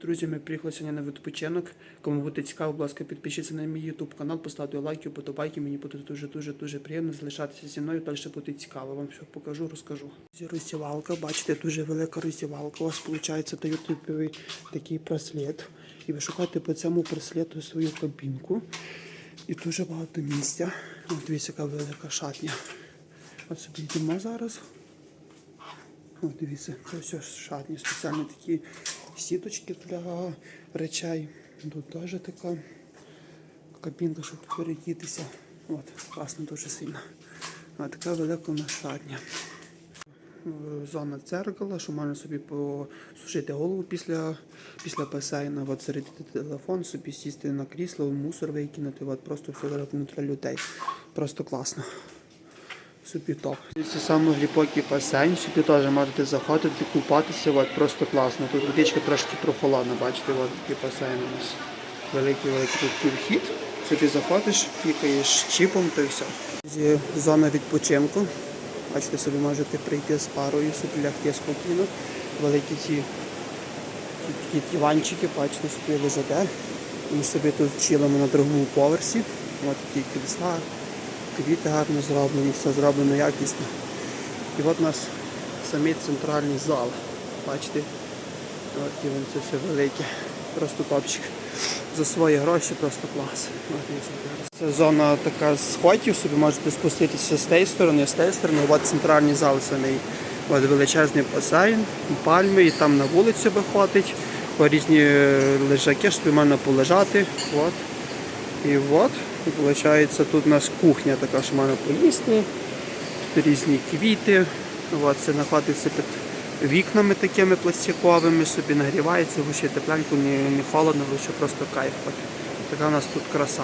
Друзі, ми приїхали сьогодні на відпочинок. Кому буде цікаво, будь ласка, підпишіться на мій YouTube канал, поставте лайки, подобайки. Мені буде дуже дуже приємно залишатися зі мною. Далі буде цікаво. Вам все покажу, розкажу. Зі Роздівалка, бачите, дуже велика роздівалка. У вас виходить тобі такий браслет. І ви шукаєте по цьому браслету свою кабінку. І дуже багато місця. От дивіться, яка велика шатня. От собі йдемо зараз. О, дивіться, це все шатні, спеціальні такі сіточки для речей. Тут теж така кабінка, щоб передітися. От, класно дуже сильно. А така велика. Е, Зона дзеркала, що можна собі посушити голову після, після басейну, от зарядити телефон, собі сісти на крісло, мусор викинути, от просто все для людей. Просто класно. Собі топ. Це саме глибокий басейн, сюди теж можете заходити, купатися, от, просто класно. Тут водичка трошки прохолодна, бачите, от такий басейн у нас. Великий великий тут вхід. Собі заходиш, пікаєш чіпом та й все. Зона відпочинку. Бачите, собі можете прийти з парою, собі лягти спокійно. Великі ті- такі диванчики, бачите, собі лежите. Ми собі тут чилимо на другому поверсі. Ось такі крісла, квіти гарно зроблені, все зроблено якісно. І от у нас самий центральний зал. Бачите, от він це все велике. Просто топчик. За свої гроші просто клас. Це зона така сходів, собі можете спуститися з тієї сторони, з тієї сторони. От центральний зал самий. От величезний басейн, пальми, і там на вулицю виходить. О, різні е, лежаки, собі можна полежати. От. І от, виходить, тут у нас кухня така, що можна поїсти, тут різні квіти. От, це знаходиться під вікнами такими пластиковими, собі нагрівається, ще тепленько, не, не холодно, лише просто кайф. Така у нас тут краса.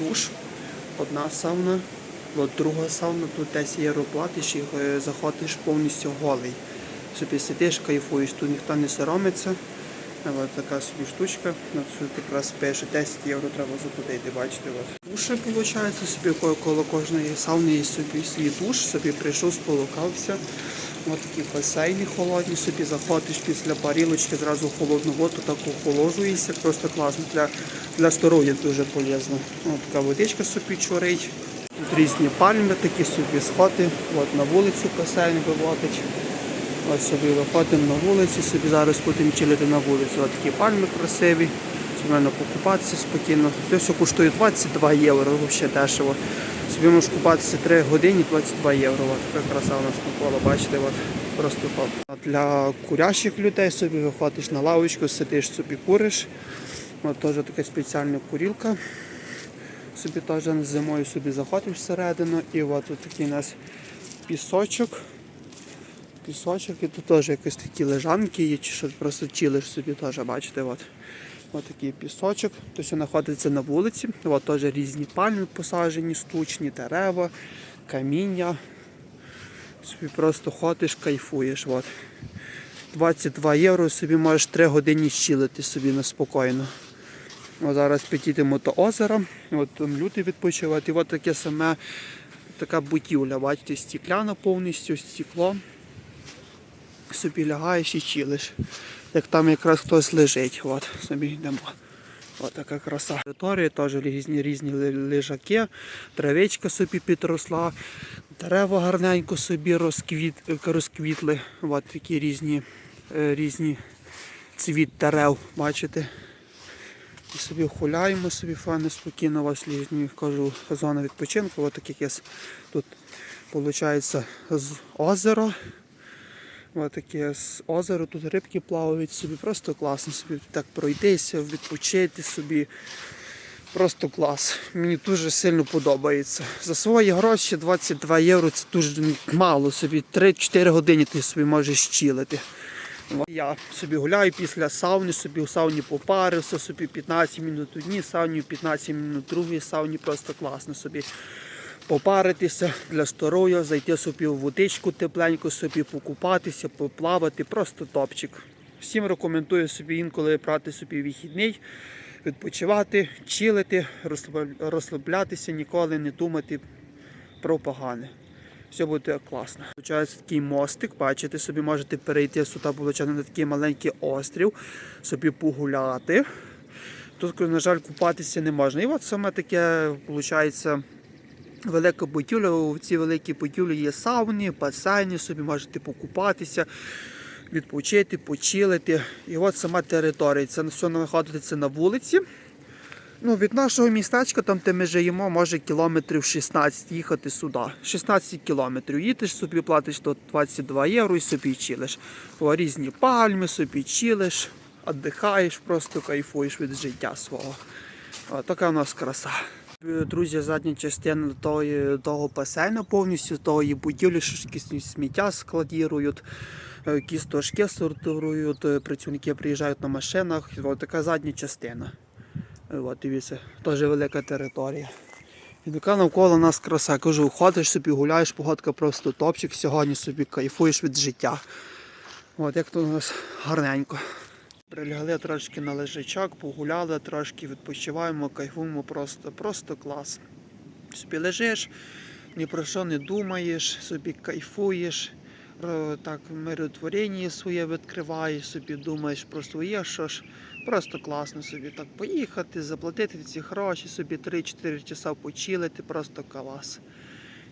Душ, одна сауна, от друга сауна, тут десь є роботиш і е, заходиш повністю голий. Собі сидиш, кайфуєш, тут ніхто не соромиться. Ось така собі штучка. На цю якраз пише 10 євро треба заплатити, бачите. От. Душі, виходить, собі коло, кожної сауни є собі свій душ, собі прийшов, сполукався. Ось такі басейни холодні, собі заходиш після парілочки, зразу холодну воду, так охолоджуєшся, просто класно. Для, для здоров'я дуже полезно. Ось така водичка собі чорить. Тут різні пальми, такі собі сходи. От на вулицю басейн виводить. Ось собі виходимо на вулицю, собі зараз будемо чилити на вулиці. Ось такі пальми красиві, собі покупатися спокійно. Це коштує 22 євро, взагалі дешево. Собі можеш купатися 3 години 22 євро. Ось така краса у нас навколо, бачите, от, просто топ. Для курящих людей собі виходиш на лавочку, сидиш собі куриш. От теж така спеціальна курілка. Собі теж зимою собі заходиш всередину і от тут такий у нас пісочок пісочок, і тут теж якісь такі лежанки є, чи що просто чилиш собі теж, бачите, от. От такий пісочок. То все знаходиться на вулиці. От теж різні пальми посаджені, штучні дерева, каміння. Собі просто ходиш, кайфуєш. От. 22 євро собі можеш 3 години щілити собі на спокійно. От зараз підійдемо до озера, от там люди відпочивають. І от таке саме така будівля, бачите, стікляна повністю, стекло собі лягаєш і чилиш. Як там якраз хтось лежить, от, собі йдемо. От така краса. Території теж різні різні лежаки, травичка собі підросла, дерева гарненько собі розквіт, розквітли. От такі різні, е, різні цвіт дерев, бачите. І собі гуляємо, собі файно, спокійно вас ліжні, кажу, зона відпочинку. От є тут, виходить, озеро. Ось таке з озеро, тут рибки плавають собі, просто класно собі так пройтися, відпочити собі. Просто клас. Мені дуже сильно подобається. За свої гроші 22 євро це дуже мало собі. 3-4 години ти собі можеш чилити. Я собі гуляю після сауни, собі у сауні попарився, собі 15 минут одній сауні, 15 минут другій сауні, просто класно собі попаритися для здоров'я, зайти собі в водичку тепленько, собі покупатися, поплавати, просто топчик. Всім рекомендую собі інколи брати собі вихідний, відпочивати, чилити, розслаблятися, ніколи не думати про погане. Все буде класно. Получається такий мостик, бачите, собі можете перейти сюди, виходить, на такий маленький острів, собі погуляти. Тут, на жаль, купатися не можна. І от саме таке, виходить, велика будівля. У цій великій будівлі є сауни, басейни, собі можете покупатися, відпочити, почилити. І от сама територія. Це все знаходиться на вулиці. Ну, від нашого містечка, там, де ми живемо, може кілометрів 16 їхати сюди. 16 кілометрів. Їдеш собі, платиш 22 євро і собі чилиш. О, різні пальми, собі чилиш, віддихаєш, просто кайфуєш від життя свого. О, така у нас краса. Друзі, задня частина тої, того басейну повністю, тої будівлі, що якісь сміття складірують, е, кісточки сортують, е, працівники приїжджають на машинах. Ось така задня частина. От, дивіться, теж велика територія. І така навколо нас краса. Кажу, ходиш собі, гуляєш, погодка просто топчик, сьогодні собі кайфуєш від життя. От як тут у нас гарненько. Прилягли трошки на лежачок, погуляли, трошки відпочиваємо, кайфуємо просто, просто клас. Собі лежиш, ні про що не думаєш, собі кайфуєш, так миротворення своє відкриваєш, собі думаєш про своє, що ж. Просто класно собі так поїхати, заплатити ці гроші, собі 3-4 часа почилити, просто клас.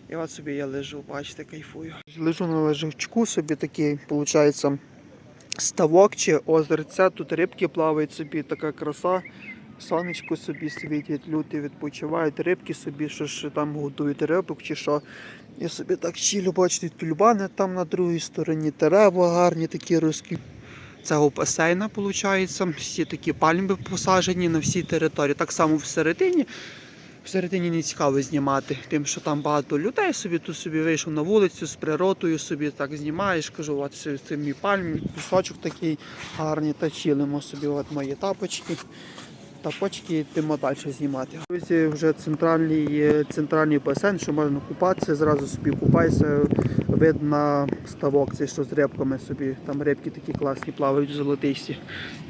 І от собі я лежу, бачите, кайфую. Лежу на лежачку, собі такий, виходить, ставок чи озерця, тут рибки плавають собі, така краса. Сонечко собі світять, люди відпочивають, рибки собі, що ж там готують рибок чи що. І собі так чілю, бачите, тюльбани там на другій стороні, дерева гарні такі русські. Цього басейна, виходить, всі такі пальми посаджені на всій території. Так само всередині. Всередині не цікаво знімати, тим, що там багато людей собі, тут собі вийшов на вулицю з природою, собі так знімаєш, кажу, от це, мій пальм, пісочок такий гарний, та чилимо собі от мої тапочки. Тапочки йдемо далі знімати. Друзі, вже центральний, центральний басейн, що можна купатися, зразу собі купайся, вид на ставок, це що з рибками собі. Там рибки такі класні плавають золотисті.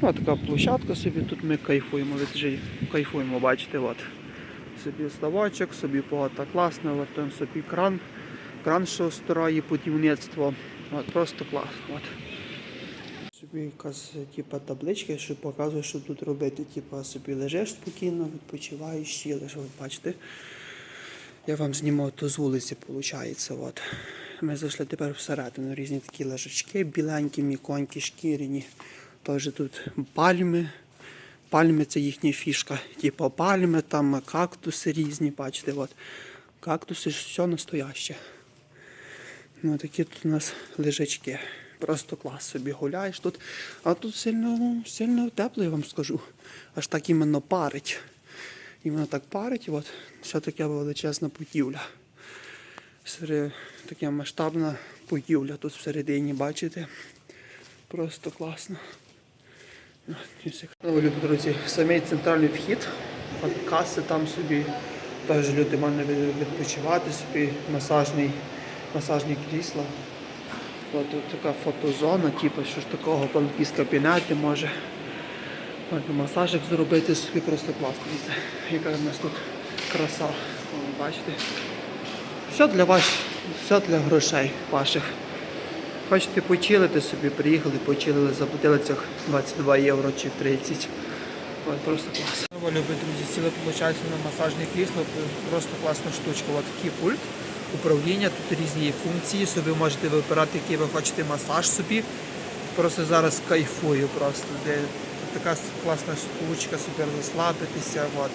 Ну, така площадка собі, тут ми кайфуємо. Кайфуємо, бачите, от. Собі ставочок, собі погода класна, от собі кран, кран, що стирає будівництво. От, просто класно. От. Собі якась типа, табличка, що показує, що тут робити. Типа собі лежиш спокійно, відпочиваєш, чилиш. От бачите. Я вам знімав то з вулиці, виходить. От. Ми зайшли тепер всередину. Різні такі лежачки, біленькі, міконькі, шкіряні. Теж тут пальми. Пальми це їхня фішка. Типа пальми, там кактуси різні, бачите, от. Кактуси все настояще. Ну, такі тут у нас лежачки. Просто клас собі гуляєш тут. А тут сильно, сильно тепло, я вам скажу. Аж так іменно парить. Іменно так парить, от ще така величезна будівля. Серед, така масштабна будівля тут всередині, бачите? Просто класно. Любі друзі, самий центральний вхід, каси там собі, теж люди можуть відпочивати собі, масажний, масажні крісла. От тут така фотозона, типу, що ж такого, там якісь кабінети може. От, масажик зробити собі просто класно. Яка в нас тут краса. О, бачите? Все для вас, все для грошей ваших. Хочете почилити собі, приїхали, почилили, заплатили цих 22 євро чи 30. Ой, просто клас. Ви любите, друзі, сіли, виходить, на масажне крісло, просто класна штучка. Ось такий пульт управління, тут різні функції, собі можете вибирати, який ви хочете масаж собі. Просто зараз кайфую просто. Де така класна штучка, супер розслабитися. От.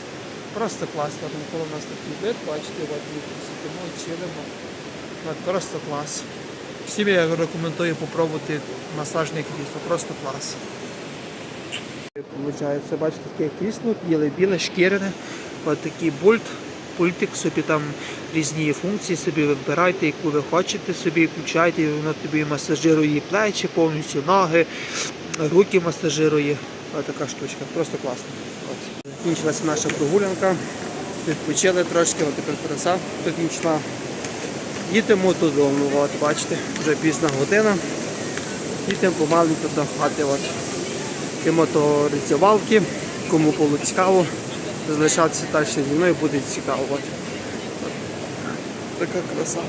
Просто класно. Навколо у нас такий вид, бачите, от сидимо, чилимо. От, просто клас. Всім я рекомендую попробувати масажне крісло, просто клас. Получається, бачите, таке крісло, біле, біле, шкірене, от такий бульт, пультик, собі там різні функції, собі вибирайте, яку ви хочете, собі включайте, воно тобі масажирує плечі, повністю ноги, руки масажирує. Ось така штучка, просто класно. Закінчилася наша прогулянка, відпочили трошки, от тепер краса закінчила. Їдемо додому, от, бачите, вже пізна година. Їдемо помаленьку до хати. От. Йдемо до рицювалки, кому було цікаво, залишатися далі зі мною буде цікаво. От. Така краса.